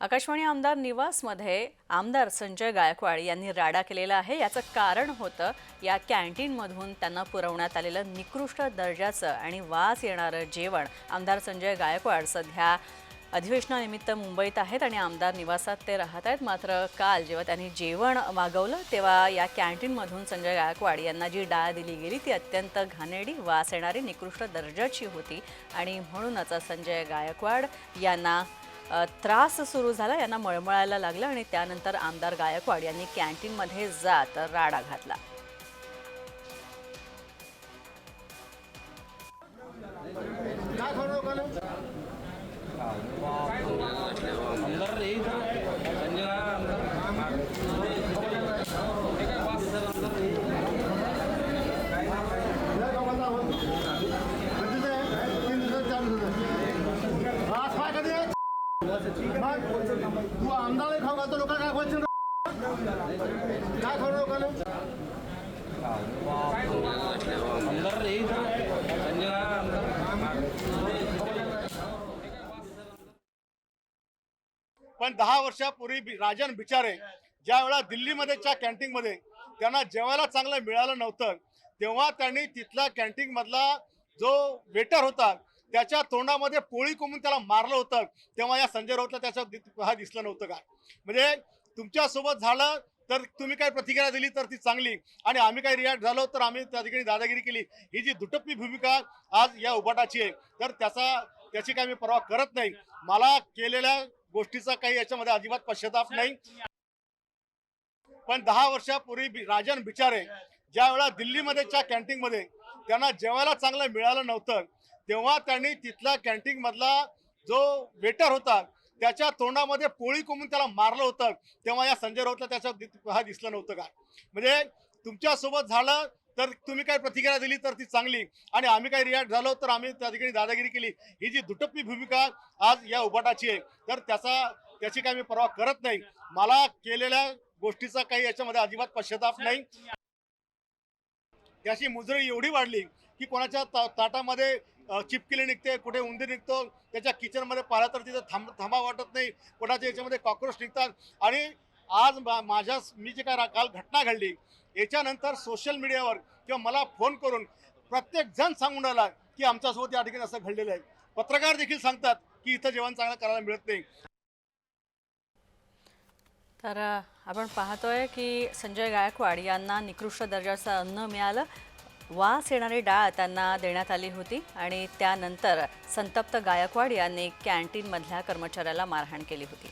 आकाशवाणी आमदार निवासमध्ये आमदार संजय गायकवाड यांनी राडा केलेला आहे. याचं कारण होतं या कॅन्टीनमधून त्यांना पुरवण्यात आलेलं निकृष्ट दर्जाचं आणि वास येणारं जेवण आमदार संजय गायकवाड सध्या अधिवेशनानिमित्त मुंबईत आहेत आणि आमदार निवासात ते राहत आहेत. मात्र काल जेव्हा त्यांनी जेवण मागवलं तेव्हा या कॅन्टीनमधून संजय गायकवाड यांना जी डाळ दिली गेली ती अत्यंत घाणेरडी वास येणारी निकृष्ट दर्जाची होती. आणि म्हणूनच संजय गायकवाड यांना त्रास सुरू झाला यांना मळमळायला लागलं आणि त्यानंतर आमदार गायकवाड यांनी कॅन्टीनमध्ये जात राडा घातला. तू आमदार खाऊ घालतो काय काय खाऊ लोकांना? पण दहा वर्षापूर्वी राजन बिचारे ज्या वेळा दिल्लीमध्येच्या कॅन्टीनमध्ये त्यांना जेवायला चांगलं मिळालं नव्हतं तेव्हा त्यांनी तिथला कॅन्टीन मधला जो वेटर होता त्याच्या तोंडामध्ये पोळी कोंबून त्याला मारलं होतं. तेव्हा या संजय राऊतला त्याच्या हा दिसलं नव्हतं का? म्हणजे तुमच्यासोबत झालं तर तुम्ही काय प्रतिक्रिया दिली तर ती चांगली. आणि आम्ही काय रिॲक्ट झालो तर आम्ही त्या ठिकाणी दादागिरी केली. ही जी दुटप्पी भूमिका आज या उभाटाची आहे तर त्याचा त्याची काही मी परवा करत नाही. मला केलेल्या गोष्टीचा काही याच्यामध्ये अजिबात पश्चाताप नाही. पण दहा वर्षापूर्वी राजन बिचारे ज्या वेळा दिल्लीमध्येच्या कॅन्टीनमध्ये त्यांना जेवायला चांगलं मिळालं नव्हतं. तेव्हा त्यांनी तिथला कॅन्टीन मधला जो वेटर होता त्याच्या तोंडामध्ये पोळी कोंबून त्याला मारलं होतं. तेव्हा या संजय राऊतला त्याच्या हा दिसलं नव्हतं का? म्हणजे तुमच्यासोबत झालं तर तुम्ही काय प्रतिक्रिया दिली तर ती चांगली. आणि आम्ही काय रिॲक्ट झालो तर आम्ही त्या ठिकाणी दादागिरी केली. ही जी दुटप्पी भूमिका आज या उभाटाची आहे तर त्याचा त्याची काही मी परवा करत नाही. मला केलेल्या गोष्टीचा काही याच्यामध्ये अजिबात पश्चाताप नाही. त्याची मुजरी एवढी वाढली की कोणाच्या ता- ताटामध्ये चिपकिले निघते कुठे उंदीर निघतो त्याच्या किचनमध्ये पाहिलं तर तिथं थांब थांबा वाटत नाही. कोणाच्या याच्यामध्ये कॉक्रोच निघतात. आणि आज मा- माझ्या मी जे काय रा- काल घटना घडली याच्यानंतर सोशल मीडियावर किंवा मला फोन करून प्रत्येक जण सांगून राहिला की आमच्यासोबत या ठिकाणी असं घडलेलं आहे. पत्रकार देखील सांगतात की इथं जेवण चांगलं करायला मिळत नाही. तर आपण पाहतोय की संजय गायकवाड यांना निकृष्ट दर्जाचं अन्न मिळालं. वास येणारी डाळ त्यांना देण्यात आली होती आणि त्यानंतर संतप्त गायकवाड यांनी कॅन्टीनमधल्या कर्मचाऱ्याला मारहाण केली होती.